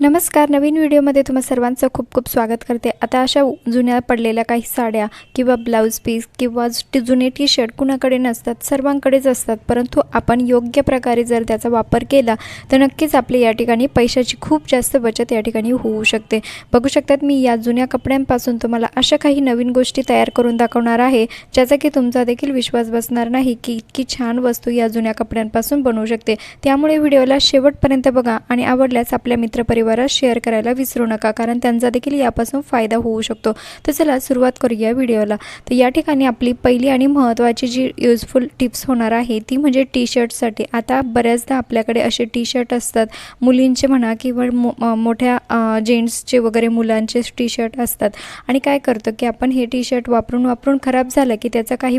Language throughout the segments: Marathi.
नमस्कार नवीन व्हिडिओमध्ये तुम्हा सर्वांचं खूप खूप स्वागत करते. आता अशा जुन्या पडलेल्या काही साड्या किंवा ब्लाऊज पीस किंवा जुने टी शर्ट कुणाकडे नसतात सर्वांकडेच असतात. परंतु आपण योग्य प्रकारे जर त्याचा वापर केला तर नक्कीच आपली या ठिकाणी पैशाची खूप जास्त बचत या ठिकाणी होऊ शकते. बघू शकतात मी या जुन्या कपड्यांपासून तुम्हाला अशा काही नवीन गोष्टी तयार करून दाखवणार आहे ज्याचा की तुमचा देखील विश्वास बसणार नाही की इतकी छान वस्तू या जुन्या कपड्यांपासून बनवू शकते. त्यामुळे व्हिडिओला शेवटपर्यंत बघा आणि आवडल्यास आपल्या मित्रपरिवार परिवारात शेअर करायला विसरू नका कारण त्यांचा देखील यापासून फायदा होऊ शकतो. तर चला सुरुवात करूया व्हिडिओला. तर या ठिकाणी आपली पहिली आणि महत्त्वाची जी युजफुल टिप्स होणार आहे ती म्हणजे टी शर्टसाठी आता बऱ्याचदा आपल्याकडे असे टी शर्ट असतात. मुलींचे म्हणा किंवा मो मोठ्या जेंट्सचे वगैरे मुलांचे टी शर्ट असतात. आणि काय करतो की आपण हे टी शर्ट वापरून वापरून खराब झालं की त्याचा काही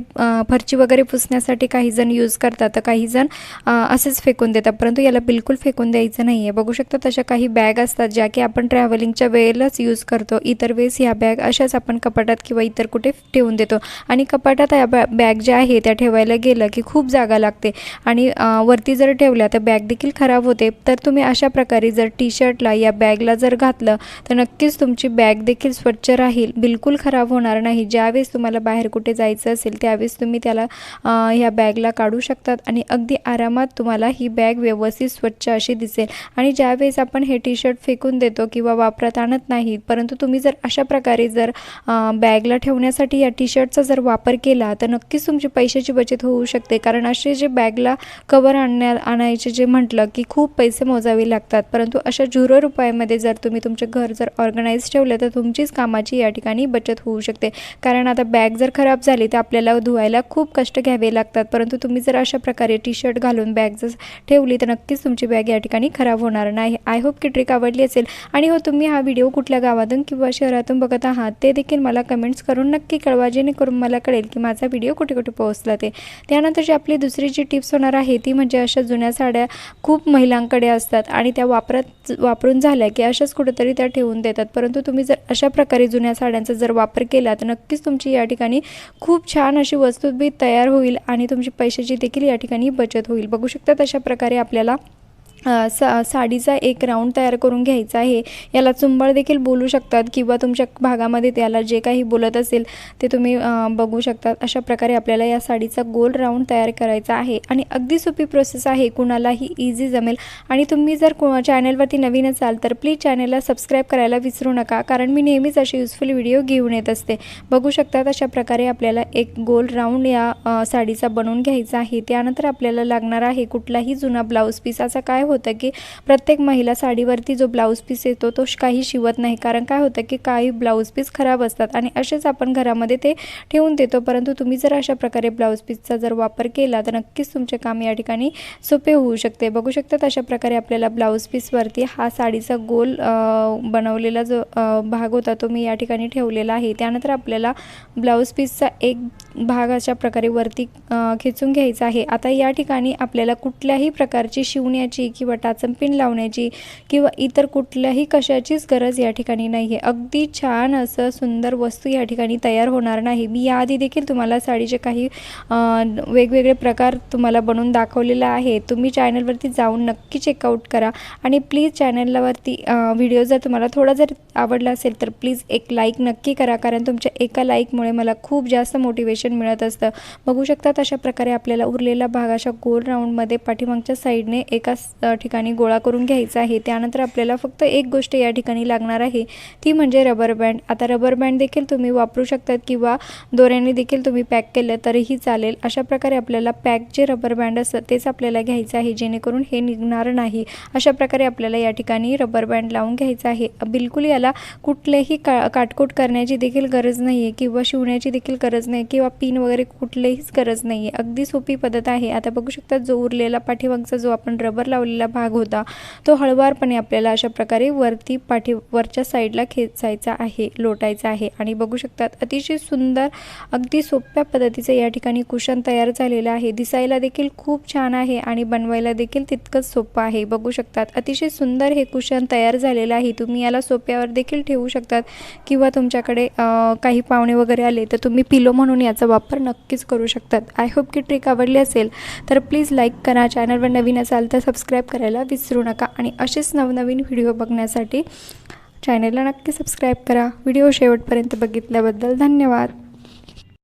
फरची वगैरे पुसण्यासाठी काही जण यूज करतात. तर काही जण असेच फेकून देतात. परंतु याला बिलकुल फेकून द्यायचं नाही आहे बघू शकता तशा काही बॅग बॅग असतात ज्या की आपण ट्रॅव्हलिंगच्या वेळेलाच यूज करतो. इतर वेळेस ह्या बॅग अशाच आपण कपाटात किंवा इतर कुठे ठेवून देतो. आणि कपाटात या बॅ बॅग ज्या आहे त्या ठेवायला गेलं की खूप जागा लागते. आणि वरती जर ठेवल्या तर बॅग देखील खराब होते. तर तुम्ही अशा प्रकारे जर टी शर्टला या बॅगला जर घातलं तर नक्कीच तुमची बॅग देखील स्वच्छ राहील. बिलकुल खराब होणार नाही. ज्यावेळेस तुम्हाला बाहेर कुठे जायचं असेल त्यावेळेस तुम्ही त्याला ह्या बॅगला काढू शकतात. आणि अगदी आरामात तुम्हाला ही बॅग व्यवस्थित स्वच्छ अशी दिसेल. आणि ज्यावेळेस आपण हे टी शर्ट फेकून देतो किंवा वापरात आणत नाही. परंतु तुम्ही जर अशा प्रकारे जर बॅगला ठेवण्यासाठी या टी शर्टचा जर वापर केला तर नक्कीच तुमची पैशाची बचत होऊ शकते. कारण असे जे बॅगला कवर आणण्या आणायचे जे म्हटलं की खूप पैसे मोजावे लागतात. परंतु अशा झुरो रुपयामध्ये जर तुम्ही तुमचे घर जर ऑर्गनाईज ठेवलं तर तुमचीच कामाची या ठिकाणी बचत होऊ शकते. कारण आता बॅग जर खराब झाली तर आपल्याला धुवायला खूप कष्ट घ्यावे लागतात. परंतु तुम्ही जर अशा प्रकारे टी शर्ट घालून बॅग जर ठेवली तर नक्कीच तुमची बॅग या ठिकाणी खराब होणार नाही. आय होप की ट्रिक आवडली असेल. आणि हो तुम्ही हा व्हिडिओ कुठल्या गावातून किंवा शहरातून बघत आहात ते देखील मला कमेंट्स करून नक्की कळवा जेणेकरून मला कळेल की माझा व्हिडिओ कुठे कुठे पोहोचला ते. त्यानंतर जी आपली दुसरी जी टिप्स होणार आहे ती म्हणजे अशा जुन्या साड्या खूप महिलांकडे असतात आणि त्या वापरात वापरून झाल्या की अशाच कुठेतरी त्या ठेवून देतात. परंतु तुम्ही जर अशा प्रकारे जुन्या साड्यांचा जर वापर केला तर नक्कीच तुमची या ठिकाणी खूप छान अशी वस्तू बी तयार होईल आणि तुमची पैशाची देखील या ठिकाणी बचत होईल. बघू शकतात अशा प्रकारे आपल्याला सा साडीचा एक राऊंड तयार करून घ्यायचा आहे. याला चुंबळ देखील बोलू शकतात किंवा तुमच्या भागामध्ये त्याला जे काही बोलत असेल ते तुम्ही बघू शकतात. अशा प्रकारे आपल्याला या साडीचा गोल राऊंड तयार करायचा आहे. आणि अगदी सोपी प्रोसेस आहे. कुणालाही इझी जमेल. आणि तुम्ही जर को चॅनलवरती नवीन असाल तर प्लीज चॅनलला सबस्क्राईब करायला विसरू नका. कारण मी नेहमीच असे युजफुल व्हिडिओ घेऊन येत असते. बघू शकतात अशा प्रकारे आपल्याला एक गोल राऊंड या साडीचा बनवून घ्यायचा आहे. त्यानंतर आपल्याला लागणार आहे कुठलाही जुना ब्लाऊज पीस असा काय होतं की प्रत्येक महिला साडीवरती जो ब्लाऊज पीस येतो तो काही शिवत नाही. कारण काय होतं की काही ब्लाऊज पीस खराब असतात आणि असेच आपण घरामध्ये ते ठेवून देतो. परंतु तुम्ही जर अशा प्रकारे ब्लाऊज पीसचा जर वापर केला तर नक्कीच तुमचे काम या ठिकाणी सोपे होऊ शकते. बघू शकतात अशा प्रकारे आपल्याला ब्लाऊज पीसवरती हा साडीचा गोल बनवलेला जो भाग होता तो मी या ठिकाणी ठेवलेला आहे. त्यानंतर आपल्याला ब्लाऊज पीसचा एक भाग अशा प्रकारे वरती खेचून घ्यायचा आहे. आता या ठिकाणी आपल्याला कुठल्याही प्रकारची शिवण्याची किंवा टाचंपिन लावण्याची किंवा इतर कुठल्याही कशाचीच गरज या ठिकाणी नाही आहे अगदी छान असं सुंदर वस्तू या ठिकाणी तयार होणार नाही. मी याआधी देखील तुम्हाला साडीचे काही वेगवेगळे प्रकार तुम्हाला बनवून दाखवलेला आहे. तुम्ही चॅनलवरती जाऊन नक्की चेकआउट करा आणि प्लीज चॅनलवरती व्हिडिओ जर तुम्हाला थोडा जर आवडला असेल तर प्लीज एक लाईक नक्की करा. कारण तुमच्या एका लाईकमुळे मला खूप जास्त मोटिवेशन मिळत असतं. बघू शकतात अशा प्रकारे आपल्याला उरलेला भाग अशा गोल राऊंडमध्ये पाठीमागच्या साईडने एका ठिकाणी गोळा करून घ्यायचा आहे. त्यानंतर आपल्याला फक्त एक गोष्ट या ठिकाणी लागणार आहे. ती म्हणजे रबर बँड आता रबर बँड देखील तुम्ही वापरू शकतात किंवा दोऱ्याने देखील तुम्ही पॅक केलं तरीही चालेल. अशा प्रकारे आपल्याला पॅक जे रबर बँड असतं तेच आपल्याला घ्यायचं आहे. जेणेकरून हे निघणार नाही. अशा प्रकारे आपल्याला या ठिकाणी रबर बँड लावून घ्यायचं आहे. बिलकुल याला कुठलेही का काटकूट करण्याची देखील गरज नाही आहे किंवा शिवण्याची देखील गरज नाही किंवा पिन वगैरे कुठलेहीच गरज नाही आहे अगदी सोपी पद्धत आहे. आता बघू शकता जो उरलेला पाठीमागचा जो आपण रबर लावलेला भाग होता तो हळवारपणे आपल्याला अशा प्रकारे वरती पाठी वरच्या साईडला खेचायचा आहे लोटायचा आहे. आणि बघू शकतात अतिशय सुंदर अगदी सोप्या पद्धतीचं या ठिकाणी कुशन तयार झालेलं आहे. दिसायला देखील खूप छान आहे आणि बनवायला देखील तितकंच सोपं आहे. बघू शकतात अतिशय सुंदर हे कुशन तयार झालेलं आहे. तुम्ही याला सोप्यावर देखील ठेवू शकतात किंवा तुमच्याकडे काही पाहुणे वगैरे आले तर तुम्ही पिलो म्हणून याचा याचा वापर नक्कीच करू शकतात. आय होप की ट्रिक आवडली असेल तर प्लीज लाईक करा. चॅनलवर नवीन असाल तर सबस्क्राईब करायला विसरू नका. आणि असेच नवनवीन व्हिडिओ बघण्यासाठी चॅनलला नक्की सबस्क्राईब करा. व्हिडिओ शेवटपर्यंत बघितल्याबद्दल धन्यवाद.